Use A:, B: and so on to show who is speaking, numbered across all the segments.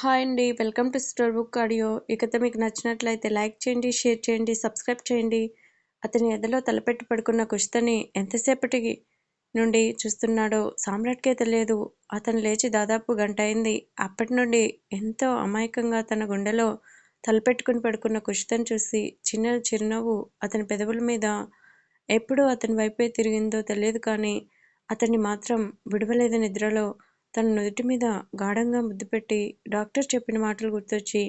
A: Hi అండి. Welcome to store book audio. ఈ కథ మీకు నచ్చినట్లయితే లైక్ చేయండి షేర్ చేయండి సబ్స్క్రైబ్ చేయండి. అతని ఎదలో తలపెట్టి పడుకున్న కుషితని ఎంతసేపటికి నుండి చూస్తున్నాడో సామ్రాట్కే తెలియదు. అతను లేచి దాదాపు గంట అయింది. అప్పటి నుండి ఎంతో అమాయకంగా తన గుండెలో తలపెట్టుకుని పడుకున్న కుషితను చూసి చిన్న చిరునవ్వు అతని పెదవుల మీద ఎప్పుడు అతని వైపే తిరిగిందో తెలియదు కానీ అతన్ని మాత్రం విడవలేదు నిద్రలో తన నుదుటి మీద గాఢంగా ముద్దు పెట్టి డాక్టర్ చెప్పిన మాటలు గుర్తొచ్చి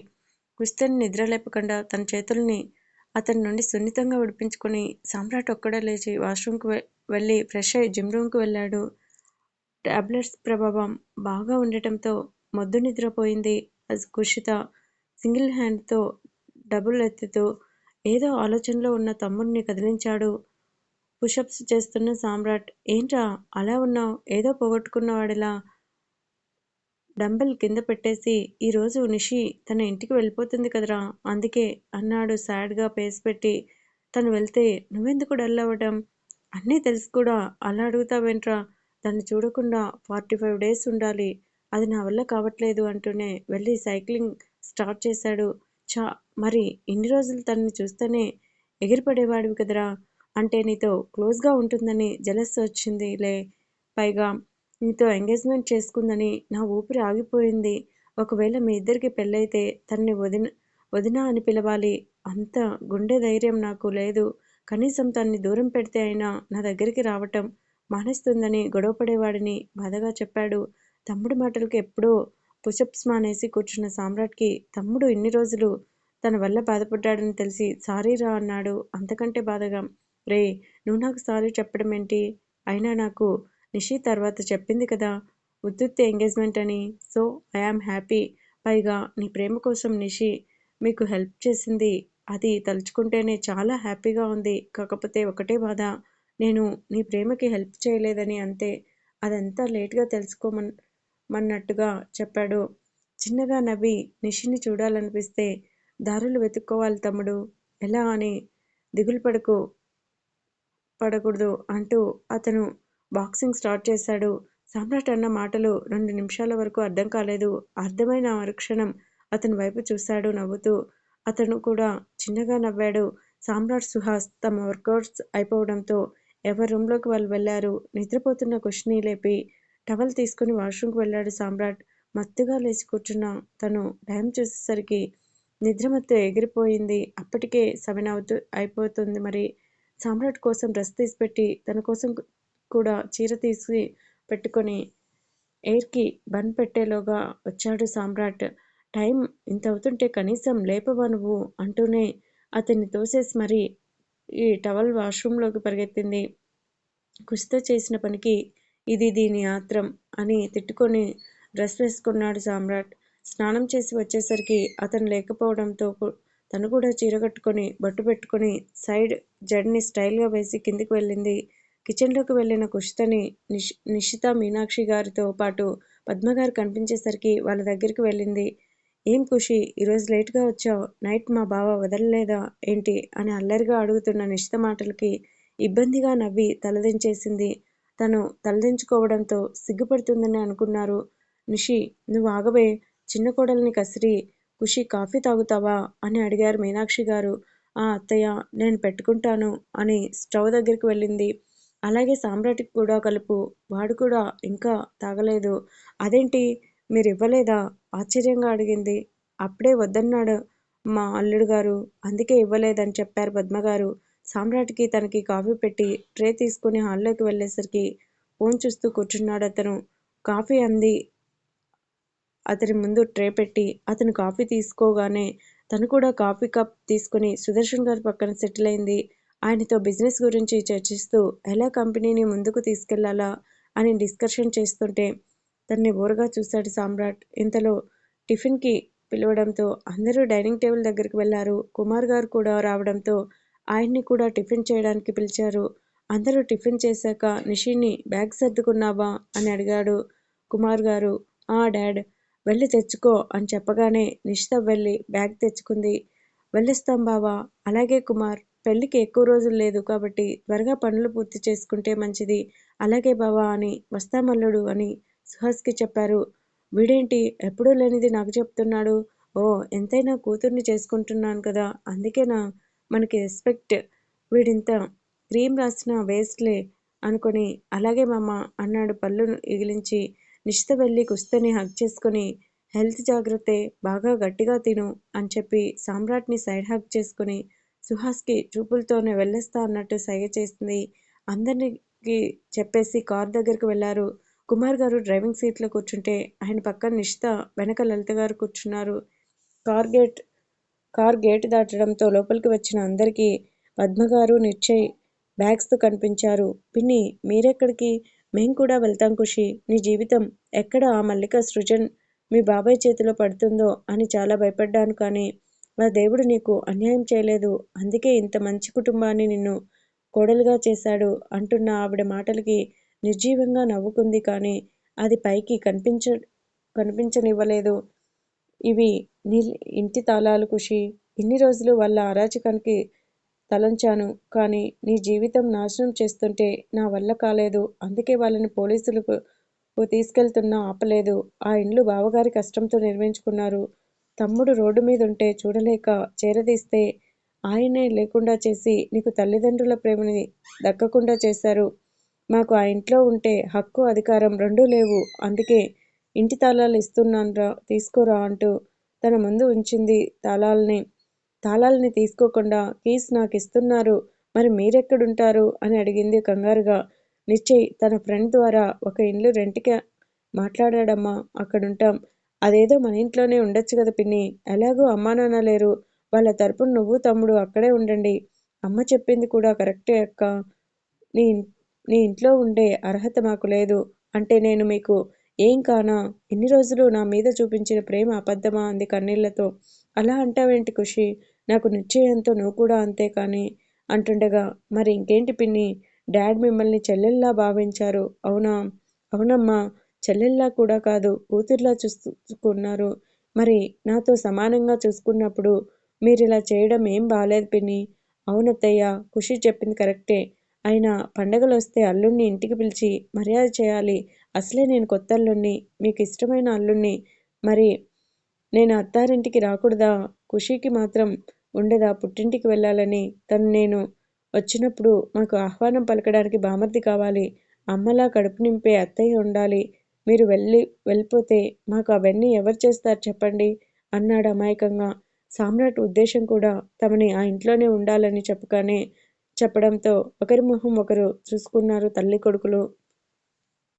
A: కుస్తని నిద్ర లేపకుండా తన చేతుల్ని అతని నుండి సున్నితంగా విడిపించుకొని సామ్రాట్ ఒక్కడే లేచి వాష్రూమ్కి వెళ్ళి ఫ్రెష్ అయ్యి జిమ్ రూమ్కి వెళ్ళాడు. టాబ్లెట్స్ ప్రభావం బాగా ఉండటంతో మొద్దు నిద్రపోయింది కుషిత. సింగిల్ హ్యాండ్తో డబుల్ ఎత్తుతూ ఏదో ఆలోచనలో ఉన్న తమ్ముడిని కదిలించాడు. పుషప్స్ చేస్తున్న సామ్రాట్ ఏంట్రా అలా ఉన్నావు? ఏదో పోగొట్టుకున్నవాడిలా డంబెల్ కింద పెట్టేసి ఈరోజు నిషి తన ఇంటికి వెళ్ళిపోతుంది కదరా? అందుకే అన్నాడు సాడ్గా పేస్ పెట్టి. తను వెళ్తే నువ్వెందుకు డల్ అవ్వడం అన్నీ తెలుసు కూడా. అలా అడుగుతావేంట్రా? దాన్ని చూడకుండా ఫార్టీ ఫైవ్ డేస్ ఉండాలి. అది నా వల్ల కావట్లేదు అంటూనే వెళ్ళి సైక్లింగ్ స్టార్ట్ చేశాడు. చా మరి ఇన్ని రోజులు తనని చూస్తేనే ఎగిరిపడేవాడివి కదరా? అంటే నీతో క్లోజ్గా ఉంటుందని జలస్ వచ్చింది లే పైగా నీతో ఎంగేజ్మెంట్ చేసుకుందని నా ఊపిరి ఆగిపోయింది. ఒకవేళ మీ ఇద్దరికి పెళ్ళైతే తన్ని వదిన వదిన అని పిలవాలి. అంత గుండె ధైర్యం నాకు లేదు. కనీసం తన్ని దూరం పెడితే అయినా నా దగ్గరికి రావటం మానేస్తుందని గొడవపడేవాడిని బాధగా చెప్పాడు. తమ్ముడి మాటలకు ఎప్పుడో పుషప్స్ మానేసి కూర్చున్న సామ్రాట్కి తమ్ముడు ఇన్ని రోజులు తన వల్ల బాధపడ్డాడని తెలిసి సారీ రా అన్నాడు. అంతకంటే బాధగా రే నువ్వు నాకు సారీ చెప్పడం ఏంటి అయినా నాకు నిషి తర్వాత చెప్పింది కదా ఉత్తుత్తి ఎంగేజ్మెంట్ అని. So I am happy. పైగా నీ ప్రేమ కోసం నిషి మీకు హెల్ప్ చేసింది. అది తలుచుకుంటేనే చాలా హ్యాపీగా ఉంది. కాకపోతే ఒకటే బాధ నేను నీ ప్రేమకి హెల్ప్ చేయలేదని అంతే. అదంతా లేట్గా తెలుసుకోమన్ మన్నట్టుగా చెప్పాడు. చిన్నగా నవ్వి నిషిని చూడాలనిపిస్తే దారులు వెతుక్కోవాలి తమ్ముడు. ఎలా అని దిగులు పడకు పడకూడదు అంటూ అతను బాక్సింగ్ స్టార్ట్ చేశాడు. సామ్రాట్ అన్న మాటలు రెండు నిమిషాల వరకు అర్థం కాలేదు. అర్థమైన మరుక్షణం అతని వైపు చూశాడు నవ్వుతూ. అతను కూడా చిన్నగా నవ్వాడు. సామ్రాట్ సుహాస్ తమ వర్కౌట్స్ అయిపోవడంతో ఎవరి రూమ్లోకి వాళ్ళు వెళ్ళారు? నిద్రపోతున్న కుష్ని లేపి టవల్ తీసుకుని వాష్రూమ్కి వెళ్ళాడు సామ్రాట్. మత్తుగా లేచి కూర్చున్న తను టైం చూసేసరికి నిద్రమత్తు ఎగిరిపోయింది. అప్పటికే సెవెన్ అవుతూ అయిపోతుంది మరి. సామ్రాట్ కోసం డ్రెస్ తీసిపెట్టి తన కోసం కూడా చీర తీసి పెట్టుకొని ఎయిర్కి బన్ పెట్టేలోగా వచ్చాడు సామ్రాట్. టైం ఇంత అవుతుంటే కనీసం లేపవా నువ్వు? అంటూనే అతన్ని తోసేసి మరి ఈ టవల్ వాష్రూమ్లోకి పరిగెత్తింది. కుషితో చేసిన పనికి ఇది దీని ఆత్రం అని తిట్టుకొని డ్రెస్ వేసుకున్నాడు సామ్రాట్. స్నానం చేసి వచ్చేసరికి అతను లేకపోవడంతో తను కూడా చీర కట్టుకొని బొట్టు పెట్టుకొని సైడ్ జడ్ని స్టైల్గా వేసి కిందికి వెళ్ళింది. కిచెన్లోకి వెళ్ళిన కుషితని నిష్ నిషిత మీనాక్షి గారితో పాటు పద్మగారు కనిపించేసరికి వాళ్ళ దగ్గరికి వెళ్ళింది. ఏం ఖుషి ఈరోజు లేట్గా వచ్చావు. నైట్ మా బావ వదలలేదా? ఏంటి? అని అల్లరిగా అడుగుతున్న నిషిత మాటలకి ఇబ్బందిగా నవ్వి తలదించేసింది. తను తలదించుకోవడంతో సిగ్గుపడుతుందని అనుకున్నారు. నిషి నువ్వు ఆగవే. చిన్న కోడల్ని కసిరి. ఖుషి కాఫీ తాగుతావా? అని అడిగారు మీనాక్షి గారు. ఆ అత్తయ్య నేను పెట్టుకుంటాను అని స్టవ్ దగ్గరికి వెళ్ళింది. అలాగే సామ్రాట్కి కూడా కలుపు. వాడు కూడా ఇంకా తాగలేదు. అదేంటి? మీరు ఇవ్వలేదా ఆశ్చర్యంగా అడిగింది. అప్పుడే వద్దన్నాడు మా అల్లుడు గారు అందుకే ఇవ్వలేదని చెప్పారు పద్మగారు. సామ్రాట్కి తనకి కాఫీ పెట్టి ట్రే తీసుకుని హాల్లోకి వెళ్ళేసరికి ఫోన్ చూస్తూ కూర్చున్నాడు అతను. కాఫీ అంది. అతని ముందు ట్రే పెట్టి అతను కాఫీ తీసుకోగానే తను కూడా కాఫీ కప్ తీసుకుని సుదర్శన్ గారి పక్కన సెటిల్ అయింది. ఆయనతో బిజినెస్ గురించి చర్చిస్తూ ఎలా కంపెనీని ముందుకు తీసుకెళ్ళాలా అని డిస్కషన్ చేస్తుంటే తన్ని బోరుగా చూశాడు సామ్రాట్. ఇంతలో టిఫిన్కి పిలవడంతో అందరూ డైనింగ్ టేబుల్ దగ్గరికి వెళ్ళారు. కుమార్ గారు కూడా రావడంతో ఆయన్ని కూడా టిఫిన్ చేయడానికి పిలిచారు. అందరూ టిఫిన్ చేశాక నిషిని బ్యాగ్ సర్దుకున్నావా? అని అడిగాడు కుమార్ గారు. ఆ డాడ్. వెళ్ళి తెచ్చుకో అని చెప్పగానే నిషిత వెళ్ళి బ్యాగ్ తెచ్చుకుంది. వెళ్ళిస్తాం బావా. అలాగే కుమార్. పెళ్ళికి ఎక్కువ రోజులు లేదు కాబట్టి త్వరగా పనులు పూర్తి చేసుకుంటే మంచిది. అలాగే బావా అని వస్తామల్లుడు అని సుహాస్కి చెప్పారు. వీడేంటి ఎప్పుడూ లేనిది నాకు చెప్తున్నాడు. ఓ ఎంతైనా కూతుర్ని చేసుకుంటున్నాను కదా అందుకేనా? మనకి రెస్పెక్ట్. వీడింత క్రీమ్ రాసిన వేస్ట్లే అనుకొని అలాగే మామ అన్నాడు పళ్ళు ఎగిలించి నిషిత వెళ్ళి కుస్తని హగ్ చేసుకుని హెల్త్ జాగ్రత్తే బాగా గట్టిగా తిను అని చెప్పి సామ్రాట్ని సైడ్ హగ్ చేసుకుని సుహాస్కి చూపులతోనే వెళ్ళొస్తా అన్నట్టు సైగ చేసింది అందరికి చెప్పేసి కార్ దగ్గరికి వెళ్ళారు కుమార్ గారు డ్రైవింగ్ సీట్లో కూర్చుంటే ఆయన పక్కన నిషిత వెనక లలిత గారు కూర్చున్నారు. కార్ గేట్ కార్ గేట్ దాటడంతో లోపలికి వచ్చిన అందరికీ పద్మగారు నిశ్చయ్ బ్యాగ్స్తో కనిపించారు. పిన్ని మీరెక్కడికి? మేం కూడా వెళ్తాం ఖుషి. నీ జీవితం ఎక్కడ? ఆ మల్లిక సృజన్ మీ బాబాయ్ చేతిలో పడుతుందో అని చాలా భయపడ్డాను కానీ మా దేవుడు నీకు అన్యాయం చేయలేదు. అందుకే ఇంత మంచి కుటుంబాన్ని నిన్ను కోడలుగా చేశాడు అంటున్న ఆవిడ మాటలకి నిర్జీవంగా నవ్వుకుంది. కానీ అది పైకి కనిపించ కనిపించనివ్వలేదు. ఇవి నీ ఇంటి తాళాలు ఖుషి ఇన్ని రోజులు వాళ్ళ అరాచకానికి తలంచాను. కానీ నీ జీవితం నాశనం చేస్తుంటే నా వల్ల కాలేదు. అందుకే వాళ్ళని పోలీసులకు తీసుకెళ్తున్నా ఆపలేదు. ఆ ఇండ్లు బావగారి కష్టంతో నిర్మించుకున్నారు. తమ్ముడు రోడ్డు మీద ఉంటే చూడలేక చేరదీస్తే ఆయనే లేకుండా చేసి నీకు తల్లిదండ్రుల ప్రేమని దక్కకుండా చేశారు. మాకు ఆ ఇంట్లో ఉంటే హక్కు అధికారం రెండూ లేవు. అందుకే ఇంటి తాళాలు ఇస్తున్నాన్రా తీసుకోరా అంటూ తన ముందు ఉంచింది తాళాలని. తాళాలని తీసుకోకుండా కీస్ నాకు ఇస్తున్నారు మరి మీరెక్కడుంటారు? అని అడిగింది కంగారుగా. నిశ్చయ్ తన ఫ్రెండ్ ద్వారా ఒక ఇల్లు రెంట్కి మాట్లాడాడమ్మా అక్కడుంటాం. అదేదో మన ఇంట్లోనే ఉండొచ్చు కదా పిన్ని. ఎలాగో అమ్మా నాన్న లేరు. వాళ్ళ తరపున నువ్వు తమ్ముడు అక్కడే ఉండండి. అమ్మ చెప్పింది కూడా కరెక్టే అక్క. నీ నీ ఇంట్లో ఉండే అర్హత మాకు లేదు. అంటే నేను మీకు ఏం కానా? ఇన్ని రోజులు నా మీద చూపించిన ప్రేమ అబద్ధమా అంది కన్నీళ్ళతో. అలా అంటావేంటి ఖుషి? నాకు నిశ్చయంతో నువ్వు కూడా అంతే కానీ అంటుండగా మరి ఇంకేంటి పిన్ని? డాడ్ మిమ్మల్ని చెల్లెల్లా భావించారు. అవునా? అవునమ్మా. చెల్లెల్లా కూడా కాదు కూతుర్లా చూసుకున్నారు. మరి నాతో సమానంగా చూసుకున్నప్పుడు మీరిలా చేయడం ఏం బాలేదు పిన్ని. అవునత్తయ్య ఖుషి చెప్పింది కరెక్టే. అయినా పండగలొస్తే అల్లుణ్ణి ఇంటికి పిలిచి మర్యాద చేయాలి. అసలే నేను కొత్త అల్లుణ్ణి మీకు ఇష్టమైన అల్లుణ్ణి. మరి నేను అత్తారింటికి రాకూడదా? ఖుషీకి మాత్రం ఉండదా పుట్టింటికి వెళ్ళాలని? తను నేను వచ్చినప్పుడు మాకు ఆహ్వానం పలకడానికి బామర్ది కావాలి. అమ్మలా కడుపు నింపే అత్తయ్య ఉండాలి. మీరు వెళ్ళి వెళ్ళిపోతే మాకు అవన్నీ ఎవరు చేస్తారు చెప్పండి? అన్నాడు అమాయకంగా. సామ్రాట్ ఉద్దేశం కూడా తమని ఆ ఇంట్లోనే ఉండాలని చెప్పగానే చెప్పడంతో ఒకరి మొహం ఒకరు చూసుకున్నారు తల్లి కొడుకులు.